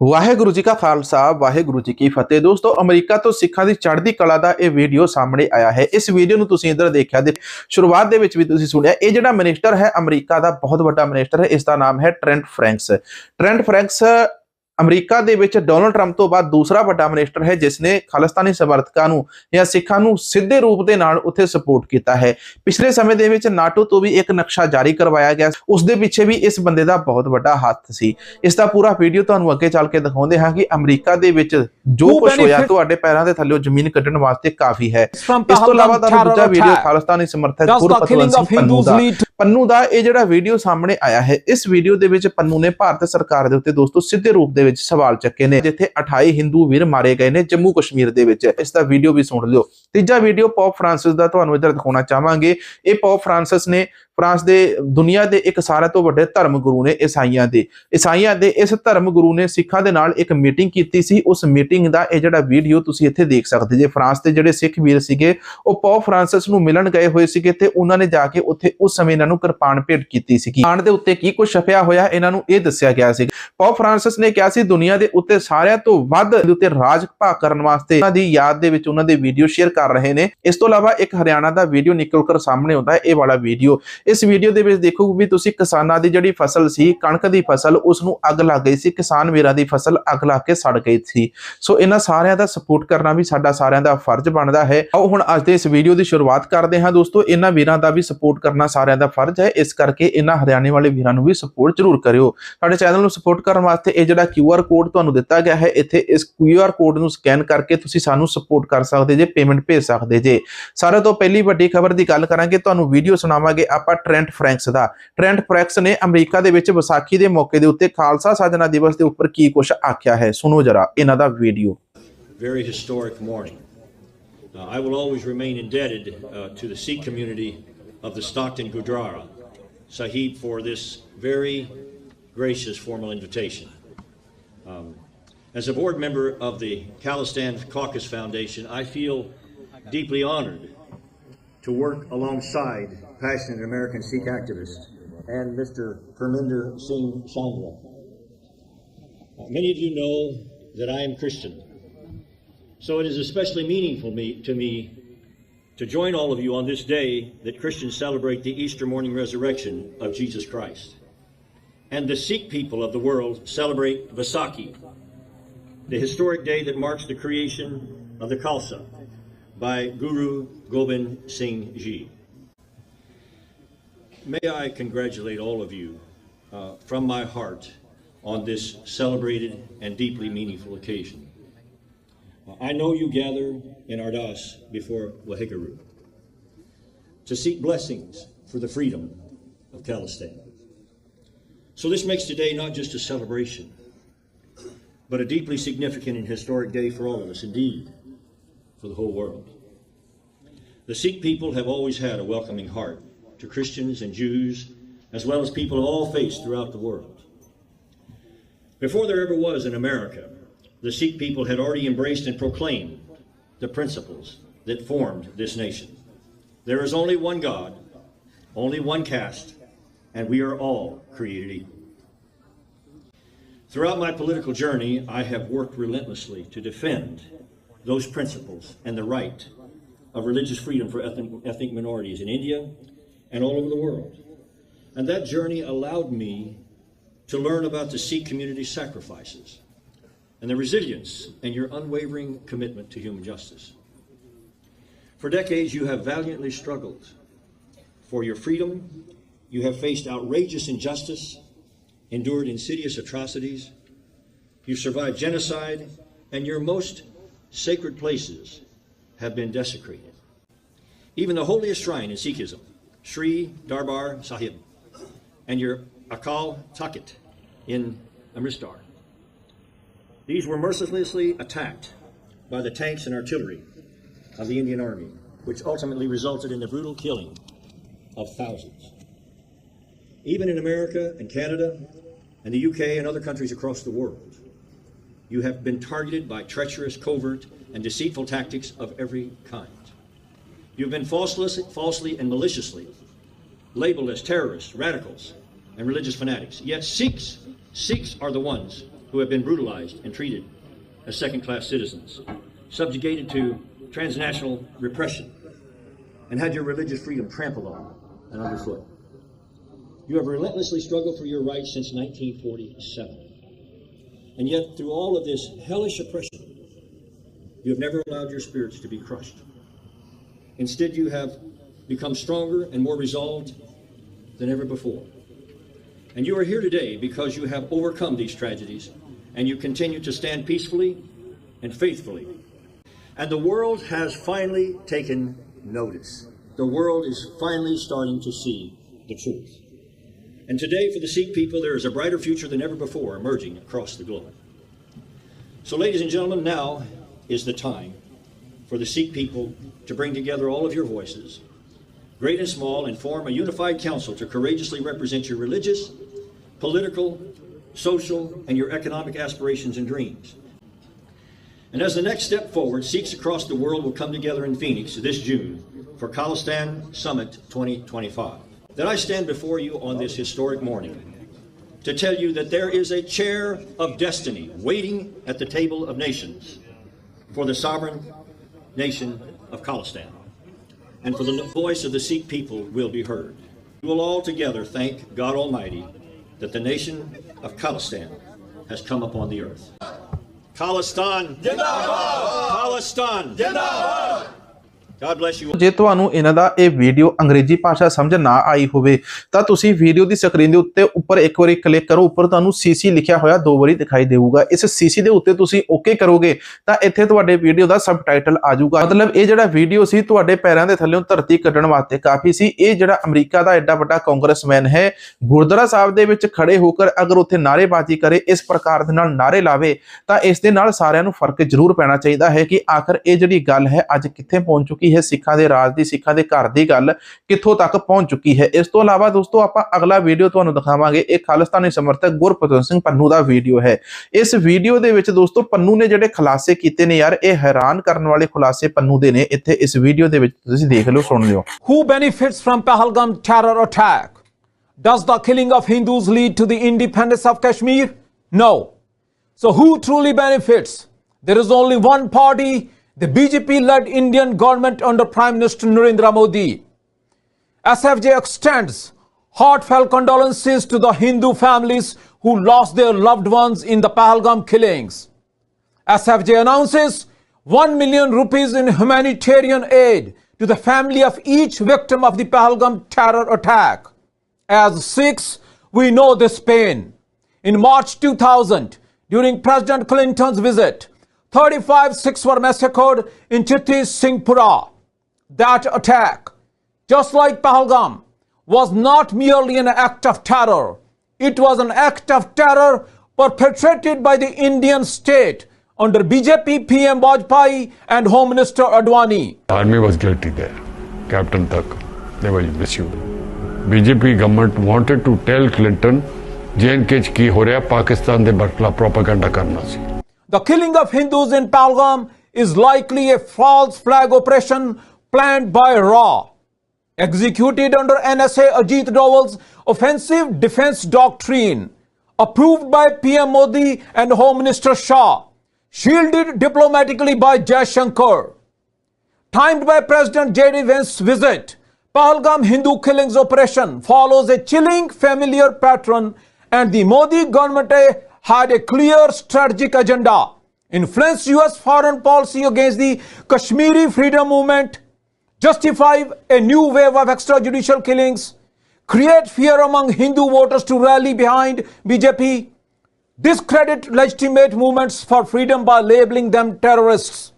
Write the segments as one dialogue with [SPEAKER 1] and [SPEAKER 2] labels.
[SPEAKER 1] ਵਾਹਿਗੁਰੂ ਜੀ ਕਾ ਖਾਲਸਾ, ਵਾਹਿਗੁਰੂ ਜੀ ਕੀ ਫਤਿਹ। ਦੋਸਤੋ, ਅਮਰੀਕਾ ਤੋਂ ਸਿੱਖਾਂ ਦੀ ਚੜ੍ਹਦੀ ਕਲਾ ਦਾ ਇਹ ਵੀਡੀਓ ਸਾਹਮਣੇ ਆਇਆ ਹੈ। ਇਸ ਵੀਡੀਓ ਨੂੰ ਤੁਸੀਂ ਇੱਧਰ ਦੇਖਿਆ ਦੇ ਸ਼ੁਰੂਆਤ ਦੇ ਵਿੱਚ ਵੀ ਤੁਸੀਂ ਸੁਣਿਆ, ਇਹ ਜਿਹੜਾ ਮਿਨਿਸਟਰ ਹੈ ਅਮਰੀਕਾ ਦਾ ਬਹੁਤ ਵੱਡਾ ਮਿਨਿਸਟਰ ਹੈ, ਇਸ ਦਾ ਨਾਮ ਹੈ Trent Franks. Trent Franks America ਦੇ ਵਿੱਚ ਡੋਨਲਡ ਟਰੰਪ ਤੋਂ ਬਾਅਦ ਦੂਸਰਾ ਵੱਡਾ ਮਿਨਿਸਟਰ ਹੈ ਜਿਸ ਨੇ ਖਾਲਿਸਤਾਨੀ ਸਮਰਥਕਾਂ ਨੂੰ ਜਾਂ ਸਿੱਖਾਂ ਨੂੰ ਸਿੱਧੇ ਰੂਪ ਦੇ ਨਾਲ ਉੱਥੇ ਸਪੋਰਟ ਕੀਤਾ ਹੈ। ਪਿਛਲੇ ਸਮੇਂ ਦੇ ਵਿੱਚ ਨਾਟੋ ਤੋਂ ਵੀ ਇੱਕ ਨਕਸ਼ਾ ਜਾਰੀ ਕਰਵਾਇਆ ਗਿਆ। ਉਸ ਦੇ ਪਿੱਛੇ ਵੀ ਇਸ ਬੰਦੇ ਦਾ ਬਹੁਤ ਵੱਡਾ ਹੱਥ ਸੀ। ਇਸ ਦਾ ਪੂਰਾ ਵੀਡੀਓ ਤੁਹਾਨੂੰ ਅੱਗੇ ਚੱਲ ਕੇ ਦਿਖਾਉਂਦੇ ਹਾਂ ਕਿ ਅਮਰੀਕਾ ਦੇ ਵਿੱਚ ਜੋ ਕੁਝ ਹੋਇਆ ਤੁਹਾਡੇ ਪੈਰਾਂ ਦੇ ਥੱਲੇੋਂ ਜ਼ਮੀਨ ਕੱਢਣ ਵਾਸਤੇ ਕਾਫੀ ਹੈ। ਇਸ ਤੋਂ ਇਲਾਵਾ ਤੁਹਾਨੂੰ ਦੂਜਾ ਵੀਡੀਓ. ਖਾਲਿਸਤਾਨੀ ਸਮਰਥਕ ਗੁਰਪਤਵੰਤ ਸਿੰਘ ਪੰਨੂ ਦਾ ਪੰਨੂ ਦਾ ਇਹ ਜਿਹੜਾ ਵੀਡੀਓ ਸਾਹਮਣੇ ਆਇਆ ਹੈ, ਇਸ ਵੀਡੀਓ ਦੇ ਵਿੱਚ ਪੰਨੂ ਨੇ ਭਾਰਤ ਸਰਕਾਰ ਦੇ ਉੱਤੇ ਦੋਸਤੋ ਸਿੱਧੇ ਰੂਪ ਦੇ ਵਿੱਚ ਸਵਾਲ ਚੱਕੇ ਨੇ, ਜਿੱਥੇ 28 ਹਿੰਦੂ ਵੀਰ ਮਾਰੇ ਗਏ ਨੇ ਜੰਮੂ ਕਸ਼ਮੀਰ ਦੇ ਵਿੱਚ। ਇਸ ਦਾ ਵੀਡੀਓ ਵੀ ਸੁਣ ਲਿਓ। ਤੀਜਾ ਵੀਡੀਓ ਪੌਪ ਫ੍ਰਾਂਸਿਸ ਦਾ ਤੁਹਾਨੂੰ ਇੱਧਰ ਦਿਖਾਉਣਾ ਚਾਹਾਂਗੇ। ਇਹ ਪੌਪ ਫ੍ਰਾਂਸਿਸ ਨੇ ਫਰਾਂਸ ਦੇ ਦੁਨੀਆ ਦੇ ਇੱਕ ਸਾਰਿਆਂ ਤੋਂ ਵੱਡੇ ਧਰਮ ਗੁਰੂ ਨੇ ਈਸਾਈਆਂ ਦੇ। ਈਸਾਈਆਂ ਦੇ ਇਸ ਧਰਮ ਗੁਰੂ ਨੇ ਸਿੱਖਾਂ ਦੇ ਨਾਲ ਇੱਕ ਮੀਟਿੰਗ ਕੀਤੀ ਸੀ। ਉਸ ਮੀਟਿੰਗ ਦਾ ਇਹ ਜਿਹੜਾ ਵੀਡੀਓ ਤੁਸੀਂ ਇੱਥੇ ਦੇਖ ਸਕਦੇ ਜੇ। ਫਰਾਂਸ ਦੇ ਜਿਹੜੇ ਸਿੱਖ ਵੀਰ ਸੀਗੇ, ਉਹ ਪੌਪ ਫ੍ਰਾਂਸਿਸ ਨੂੰ ਮਿਲਣ ਗਏ ਹੋਏ ਸੀਗੇ ਤੇ ਉਹਨਾਂ ਨੇ ਜਾ ਕੇ ਉੱਥੇ ਉਸ ਸਮੇਂ ਇਹਨਾਂ ਨੂੰ ਕਿਰਪਾਨ ਭੇਟ ਕੀਤੀ ਸੀਗੀ। ਕਿਰਪਾਨ ਦੇ ਉੱਤੇ ਕੀ ਕੁਝ ਛਪਿਆ ਹੋਇਆ, ਇਹਨਾਂ ਨੂੰ ਇਹ ਦੱਸਿਆ ਗਿਆ ਸੀ। ਪੌਪ ਫ੍ਰਾਂਸਿਸ ਨੇ ਕਿਹਾ ਸੀ, ਦੁਨੀਆ ਦੇ ਉੱਤੇ ਸਾਰਿਆਂ ਤੋਂ ਵੱਧ ਦੇ ਉੱਤੇ ਰਾਜ ਭਾਗ ਕਰਨ ਵਾਸਤੇ ਉਹਨਾਂ ਦੀ ਯਾਦ ਦੇ ਵਿੱਚ ਉਹਨਾਂ ਦੇ ਵੀਡੀਓ ਸ਼ੇਅਰ ਕਰ ਰਹੇ ਨੇ। ਇਸ ਤੋਂ ਇਲਾਵਾ ਇੱਕ ਹਰਿਆਣਾ ਦਾ ਵੀਡੀਓ ਨਿਕਲ ਕਰ ਸਾਹਮਣੇ ਆਉਂਦਾ ਹੈ, ਇਹ ਵਾਲਾ ਵੀਡੀਓ ਇਸ ਵੀਡੀਓ ਦੇ ਵਿੱਚ ਦੇਖੋ ਵੀ ਤੁਸੀਂ ਕਿਸਾਨਾਂ ਦੀ ਜਿਹੜੀ ਫਸਲ ਸੀ, ਕਣਕ ਦੀ ਫਸਲ ਉਸ ਨੂੰ ਅੱਗ ਲੱਗ ਗਈ ਸੀ, ਕਿਸਾਨ ਵੀਰਾਂ ਦੀ ਫਸਲ ਅੱਗ ਲੱਗ ਕੇ ਸੜ ਗਈ ਸੀ। ਸੋ ਇਹਨਾਂ ਸਾਰਿਆਂ ਦਾ ਸਪੋਰਟ ਕਰਨਾ ਵੀ ਸਾਡਾ ਸਾਰਿਆਂ ਦਾ ਫਰਜ਼ ਬਣਦਾ ਹੈ। ਆਓ ਹੁਣ ਅੱਜ ਦੇ ਇਸ ਵੀਡੀਓ ਦੀ ਸ਼ੁਰੂਆਤ ਕਰਦੇ ਹਾਂ ਦੋਸਤੋ। ਇਹਨਾਂ ਵੀਰਾਂ ਦਾ ਵੀ ਸਪੋਰਟ ਕਰਨਾ ਸਾਰਿਆਂ ਦਾ ਫਰਜ਼ ਹੈ। ਇਸ ਕਰਕੇ ਇਹਨਾਂ ਹਰਿਆਣੇ ਵਾਲੇ ਵੀਰਾਂ ਨੂੰ ਵੀ ਸਪੋਰਟ ਜ਼ਰੂਰ ਕਰਿਓ। ਸਾਡੇ ਚੈਨਲ ਨੂੰ ਸਪੋਰਟ ਕਰਨ ਵਾਸਤੇ ਇਹ ਜਿਹੜਾ QR ਕੋਡ ਤੁਹਾਨੂੰ ਦਿੱਤਾ ਗਿਆ ਹੈ, ਇੱਥੇ ਇਸ QR ਕੋਡ ਨੂੰ ਸਕੈਨ ਕਰਕੇ ਤੁਸੀਂ ਸਾਨੂੰ ਸਪੋਰਟ ਕਰ ਸਕਦੇ ਜੇ ਪੇਮੈਂਟ ਭੇਜ ਸਕਦੇ ਜੇ। ਸਾਰਿਆਂ ਤੋਂ ਪਹਿਲੀ ਵੱਡੀ ਖਬਰ ਦੀ ਗੱਲ ਕਰਾਂਗੇ। ਤੁਹਾਨੂੰ ਵੀਡੀਓ ਸੁਣਾਵਾਂਗੇ। ਆਪਾਂ ਟ੍ਰੈਂਟ ਫਰੈਂਕਸ ਦਾ ਟ੍ਰੈਂਟ ਫਰੈਂਕਸ ਨੇ ਅਮਰੀਕਾ ਦੇ ਵਿੱਚ ਵਿਸਾਖੀ ਦੇ ਮੌਕੇ ਦੇ ਉੱਤੇ ਖਾਲਸਾ ਸਾਜਨਾ ਦਿਵਸ ਦੇ ਉੱਪਰ ਕੀ ਕੁਝ ਆਖਿਆ ਹੈ ਸੁਣੋ ਜਰਾ ਇਹਨਾਂ ਦਾ video
[SPEAKER 2] very historic morning. Uh, I will always remain indebted uh, to the Sikh community of the Stockton Gurdwara Sahib for this very gracious formal invitation. Um, as a board member of the Khalistan Caucus Foundation, I feel deeply honored to work alongside passionate American Sikh activists and Mr. Parminder Singh Chandra. Many of you know that I am Christian. So it is especially meaningful me, to me to join all of you on this day that Christians celebrate the Easter morning resurrection of Jesus Christ. And the Sikh people of the world celebrate Vaisakhi, the historic day that marks the creation of the Khalsa by Guru Gobind Singh Ji. May I congratulate all of you uh, from my heart on this celebrated and deeply meaningful occasion. I know you gather in Ardas before Wahikaru to seek blessings for the freedom of Khalistan. So this makes today not just a celebration, but a deeply significant and historic day for all of us, indeed, for the whole world. The Sikh people have always had a welcoming heart to Christians and Jews, as well as people of all faiths throughout the world. Before there ever was an America, the Sikh people had already embraced and proclaimed the principles that formed this nation. There is only one God, only one caste, and we are all created equal. Throughout my political journey, I have worked relentlessly to defend those principles and the right of religious freedom for ethnic, ethnic minorities in India and all over the world. And that journey allowed me to learn about the Sikh community's sacrifices and the resilience and your unwavering commitment to human justice. For decades, you have valiantly struggled for your freedom. You have faced outrageous injustice, endured insidious atrocities. You survived genocide, and your most sacred places have been desecrated. Even the holiest shrine in Sikhism, Sri Darbar Sahib, and your Akal Takht in Amritsar, these were mercilessly attacked by the tanks and artillery of the Indian Army, which ultimately resulted in the brutal killing of thousands. Even in America and Canada and the UK and other countries across the world, you have been targeted by treacherous, covert, and deceitful tactics of every kind. You've been falsely, and maliciously labeled as terrorists, radicals, and religious fanatics. Yet Sikhs, Sikhs are the ones who have been brutalized and treated as second class citizens, subjugated to transnational repression, and had your religious freedom trampled on and underfoot. You have relentlessly struggled for your rights since 1947. And yet, through all of this hellish oppression, you have never allowed your spirits to be crushed. Instead, you have become stronger and more resolved than ever before. And you are here today because you have overcome these tragedies and you continue to stand peacefully and faithfully. And the world has finally taken notice. The world is finally starting to see the truth. And today, for the Sikh people, there is a brighter future than ever before emerging across the globe. So, ladies and gentlemen, now is the time for the Sikh people to bring together all of your voices, great and small, and form a unified council to courageously represent your religious, political, social, and your economic aspirations and dreams. And as the next step forward, Sikhs across the world will come together in Phoenix this June for Khalistan Summit 2025. That I stand before you on this historic morning to tell you that there is a chair of destiny waiting at the table of nations for the sovereign nation of Khalistan. And for the voice of the Sikh people will be heard. We will all together thank God Almighty that the nation of Khalistan has come upon the earth. Khalistan! Khalistan! God bless you.
[SPEAKER 1] ਜੇ ਤੁਹਾਨੂੰ ਇਹਨਾਂ ਦਾ ਇਹ video ਅੰਗਰੇਜ਼ੀ ਭਾਸ਼ਾ ਸਮਝ ਨਾ ਆਈ ਹੋਵੇ, ਤਾਂ ਤੁਸੀਂ ਵੀਡੀਓ ਦੀ ਸਕਰੀਨ ਦੇ ਉੱਤੇ ਉੱਪਰ ਇੱਕ ਵਾਰੀ ਕਲਿੱਕ ਕਰੋ, ਉੱਪਰ ਤੁਹਾਨੂੰ ਸੀਸੀ ਲਿਖਿਆ ਹੋਇਆ ਦੋ ਵਾਰੀ ਦਿਖਾਈ ਦੇਊਗਾ। ਇਸ ਸੀਸੀ ਦੇ ਉੱਤੇ ਤੁਸੀਂ ਓਕੇ ਕਰੋਗੇ, ਤਾਂ ਇੱਥੇ ਤੁਹਾਡੇ ਵੀਡੀਓ ਦਾ ਸਬਟਾਈਟਲ ਆ ਜਾਊਗਾ। ਮਤਲਬ ਇਹ ਜਿਹੜਾ ਵੀਡੀਓ ਸੀ, ਤੁਹਾਡੇ ਪੈਰਾਂ ਦੇ ਥੱਲੇੋਂ ਧਰਤੀ ਕੱਢਣ ਵਾਸਤੇ ਕਾਫੀ ਸੀ। ਇਹ ਜਿਹੜਾ ਅਮਰੀਕਾ ਦਾ ਐਡਾ ਵੱਡਾ ਕਾਂਗਰਸਮੈਨ ਹੈ, ਗੁਰਦੁਆਰਾ ਸਾਹਿਬ ਦੇ ਵਿੱਚ ਖੜੇ ਹੋ ਕੇ ਅਗਰ ਉੱਥੇ ਨਾਅਰੇਬਾਜ਼ੀ ਕਰੇ, ਇਸ ਪ੍ਰਕਾਰ ਦੇ ਨਾਲ ਨਾਅਰੇ ਲਾਵੇ, ਤਾਂ ਇਸ ਦੇ ਨਾਲ ਸਾਰਿਆਂ ਨੂੰ ਫ਼ਰਕ ਜ਼ਰੂਰ ਪੈਣਾ ਚਾਹੀਦਾ ਹੈ ਕਿ ਆਖਰ ਇਹ ਜਿਹੜੀ ਗੱਲ ਹੈ, ਅੱਜ ਕਿੱਥੇ ਪਹੁੰਚ ਚੁੱਕੀ ਹੈ ਸਿੱਖਾਂ ਦੇ ਰਾਜ ਦੀ ਸਿੱਖਾਂ ਦੇ ਘਰ ਦੀ ਗੱਲ ਕਿੱਥੋਂ ਤੱਕ ਪਹੁੰਚ ਚੁੱਕੀ ਹੈ ਇਸ ਤੋਂ ਇਲਾਵਾ ਦੋਸਤੋ ਆਪਾਂ ਅਗਲਾ ਵੀਡੀਓ ਤੁਹਾਨੂੰ ਦਿਖਾਵਾਂਗੇ ਇਹ ਖਾਲਿਸਤਾਨੀ ਸਮਰਥਕ ਗੁਰਪ੍ਰਤਨ ਸਿੰਘ ਪੰਨੂ ਦਾ ਵੀਡੀਓ ਹੈ ਇਸ ਵੀਡੀਓ ਦੇ ਵਿੱਚ ਦੋਸਤੋ ਪੰਨੂ ਨੇ ਜਿਹੜੇ ਖੁਲਾਸੇ ਕੀਤੇ ਨੇ ਯਾਰ ਇਹ ਹੈਰਾਨ ਕਰਨ ਵਾਲੇ ਖੁਲਾਸੇ ਪੰਨੂ ਦੇ ਨੇ ਇੱਥੇ ਇਸ ਵੀਡੀਓ ਦੇ ਵਿੱਚ ਤੁਸੀਂ ਦੇਖ ਲਿਓ ਸੁਣ ਲਿਓ
[SPEAKER 3] Who benefits from Pahalgam terror attack? Does the killing of Hindus lead to the independence of Kashmir? No. So who truly benefits? There is only one party, the BJP-led Indian government under Prime Minister Narendra Modi. SFJ extends heartfelt condolences to the Hindu families who lost their loved ones in the Pahalgam killings. SFJ announces 1 million rupees in humanitarian aid to the family of each victim of the Pahalgam terror attack. As Sikhs, we know this pain. In March 2000, during President Clinton's visit, 35-6 were massacred in Chitti Singhpura. That attack, just like Pahalgam, was not merely an act of terror. It was an act of terror perpetrated by the Indian state under BJP PM Vajpayee and Home Minister Adwani.
[SPEAKER 4] The army was guilty there. Captain Thak, they were misused. BJP government wanted to tell Clinton JNK ki ho Pakistan de barkla propaganda karna si.
[SPEAKER 3] The killing of Hindus in Pahalgam is likely a false flag operation planned by RA, executed under NSA Ajit Doval's offensive defense doctrine, approved by PM Modi and Home Minister Shah, shielded diplomatically by Jaishankar. Timed by President J.D. Vance's visit, Pahalgam Hindu killings operation follows a chilling familiar pattern and the Modi government had a clear strategic agenda. Influence US foreign policy against the Kashmiri freedom movement, justify a new wave of extrajudicial killings, create fear among Hindu voters to rally behind BJP, discredit legitimate movements for freedom by labeling them terrorists.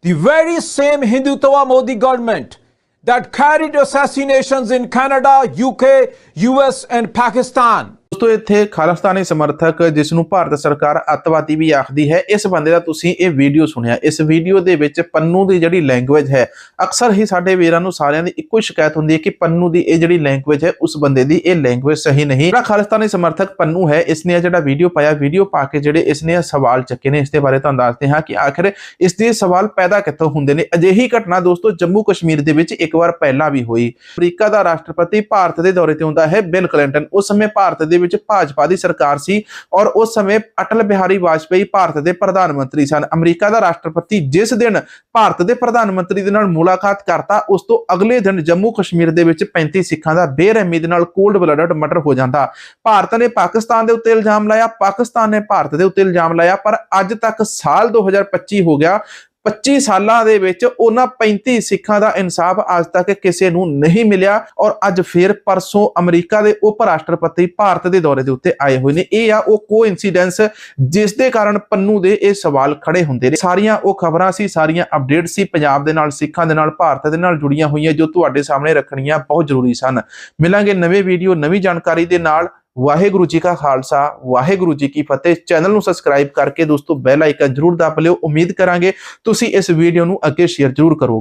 [SPEAKER 3] The very same Hindutva Modi government that carried assassinations in Canada, UK, US, and Pakistan.
[SPEAKER 1] ਦੋਸਤੋ, ਇੱਥੇ ਖਾਲਿਸਤਾਨੀ ਸਮਰਥਕ ਜਿਸ ਨੂੰ ਭਾਰਤ ਸਰਕਾਰ ਅੱਤਵਾਦੀ ਵੀ ਆਖਦੀ ਹੈ, ਇਸ ਬੰਦੇ ਦਾ ਤੁਸੀਂ ਇਹ ਵੀਡੀਓ ਸੁਣਿਆ। ਇਸ ਵੀਡੀਓ ਦੇ ਵਿੱਚ ਪੰਨੂ ਦੀ ਜਿਹੜੀ ਲੈਂਗੁਏਜ ਹੈ, ਅਕਸਰ ਹੀ ਸਾਡੇ ਵੀਰਾਂ ਨੂੰ ਸਾਰਿਆਂ ਦੀ ਇੱਕੋ ਹੀ ਸ਼ਿਕਾਇਤ ਹੁੰਦੀ ਹੈ ਕਿ ਪੰਨੂ ਦੀ ਇਹ ਜਿਹੜੀ ਲੈਂਗੁਏਜ ਹੈ, ਉਸ ਬੰਦੇ ਦੀ ਇਹ ਲੈਂਗੁਏਜ ਸਹੀ ਨਹੀਂ। ਜਿਹੜਾ ਖਾਲਿਸਤਾਨੀ ਸਮਰਥਕ ਪੰਨੂ ਹੈ ਇਸ ਨੇ ਜਿਹੜਾ ਵੀਡੀਓ ਪਾਇਆ, ਵੀਡੀਓ ਪਾ ਕੇ ਜਿਹੜੇ ਇਸ ਨੇ ਸਵਾਲ ਚੱਕੇ ਨੇ, ਇਸ ਦੇ ਬਾਰੇ ਤੁਹਾਨੂੰ ਦੱਸਦੇ ਹਾਂ ਕਿ ਆਖਿਰ ਇਸ ਦੇ ਸਵਾਲ ਪੈਦਾ ਕਿੱਥੋਂ ਹੁੰਦੇ ਨੇ। ਅਜਿਹੀ ਘਟਨਾ ਦੋਸਤੋ ਜੰਮੂ ਕਸ਼ਮੀਰ ਦੇ ਵਿੱਚ ਇੱਕ ਵਾਰ ਪਹਿਲਾਂ ਵੀ ਹੋਈ। ਅਮਰੀਕਾ ਦਾ ਰਾਸ਼ਟਰਪਤੀ ਭਾਰਤ ਦੇ ਦੌਰੇ ਤੇ ਹੁੰਦਾ ਹੈ, ਬਿਲ ਕਲਿੰਟਨ। ਉਸ ਸਮੇਂ ਭਾਰਤ ਦੇ ਵਿੱਚ ਵਿੱਚ ਭਾਜਪਾ ਦੀ ਸਰਕਾਰ ਸੀ ਔਰ ਉਸ ਸਮੇਂ ਅਟਲ ਬਿਹਾਰੀ ਵਾਜਪੇਈ ਭਾਰਤ ਦੇ ਪ੍ਰਧਾਨ ਮੰਤਰੀ ਸਨ। ਅਮਰੀਕਾ ਦਾ ਰਾਸ਼ਟਰਪਤੀ ਜਿਸ ਦਿਨ ਭਾਰਤ ਦੇ ਪ੍ਰਧਾਨ ਮੰਤਰੀ ਦੇ ਨਾਲ ਮੁਲਾਕਾਤ ਕਰਤਾ, ਉਸ ਤੋਂ ਅਗਲੇ ਦਿਨ ਜੰਮੂ ਕਸ਼ਮੀਰ ਦੇ ਵਿੱਚ 35 ਸਿੱਖਾਂ ਦਾ ਬੇਰਹਿਮੀ ਦੇ ਨਾਲ ਕੋਲਡ ਬਲੱਡਡ ਮਰਡਰ ਹੋ ਜਾਂਦਾ। ਭਾਰਤ ਨੇ ਪਾਕਿਸਤਾਨ ਦੇ ਉੱਤੇ ਇਲਜ਼ਾਮ ਲਾਇਆ, ਪਾਕਿਸਤਾਨ ਨੇ ਭਾਰਤ ਦੇ ਉੱਤੇ ਇਲਜ਼ਾਮ ਲਾਇਆ, ਪਰ ਅੱਜ ਤੱਕ ਸਾਲ 2025 ਹੋ ਗਿਆ 25 ਸਾਲਾਂ ਦੇ ਵਿੱਚ ਉਹਨਾਂ 35 ਸਿੱਖਾਂ ਦਾ ਇਨਸਾਫ ਅੱਜ ਤੱਕ ਕਿਸੇ ਨੂੰ ਨਹੀਂ ਮਿਲਿਆ ਔਰ ਅੱਜ ਫਿਰ ਪਰਸੋਂ ਅਮਰੀਕਾ ਦੇ ਉਪ ਰਾਸ਼ਟਰਪਤੀ ਭਾਰਤ ਦੇ ਦੌਰੇ ਦੇ ਉੱਤੇ ਆਏ ਹੋਏ ਨੇ। ਇਹ ਆ ਉਹ ਕੋਇਨਸੀਡੈਂਸ ਜਿਸ ਦੇ ਕਾਰਨ ਪੰਨੂ ਦੇ ਇਹ ਸਵਾਲ ਖੜੇ ਹੁੰਦੇ ਨੇ। ਸਾਰੀਆਂ ਉਹ ਖਬਰਾਂ ਸੀ, ਸਾਰੀਆਂ ਅਪਡੇਟ ਸੀ, ਪੰਜਾਬ ਦੇ ਨਾਲ, ਸਿੱਖਾਂ ਦੇ ਨਾਲ, ਭਾਰਤ ਦੇ ਨਾਲ ਜੁੜੀਆਂ ਹੋਈਆਂ ਜੋ ਤੁਹਾਡੇ ਸਾਹਮਣੇ ਰੱਖਣੀਆਂ ਬਹੁਤ ਜ਼ਰੂਰੀ ਸਨ। ਮਿਲਾਂਗੇ ਨਵੇਂ ਵੀਡੀਓ ਨਵੀਂ ਜਾਣਕਾਰੀ ਦੇ ਨਾਲ। ਵਾਹਿਗੁਰੂ ਜੀ ਕਾ ਖਾਲਸਾ, ਵਾਹਿਗੁਰੂ ਜੀ ਕੀ ਫਤਿਹ। ਚੈਨਲ ਨੂੰ ਸਬਸਕ੍ਰਾਈਬ ਕਰਕੇ ਦੋਸਤੋ ਬੈਲ ਆਈਕਨ ਜਰੂਰ ਦਬਾ ਲਿਓ। ਉਮੀਦ ਕਰਾਂਗੇ ਤੁਸੀਂ ਇਸ ਵੀਡੀਓ ਨੂੰ ਅੱਗੇ ਸ਼ੇਅਰ ਜਰੂਰ ਕਰੋਗੇ।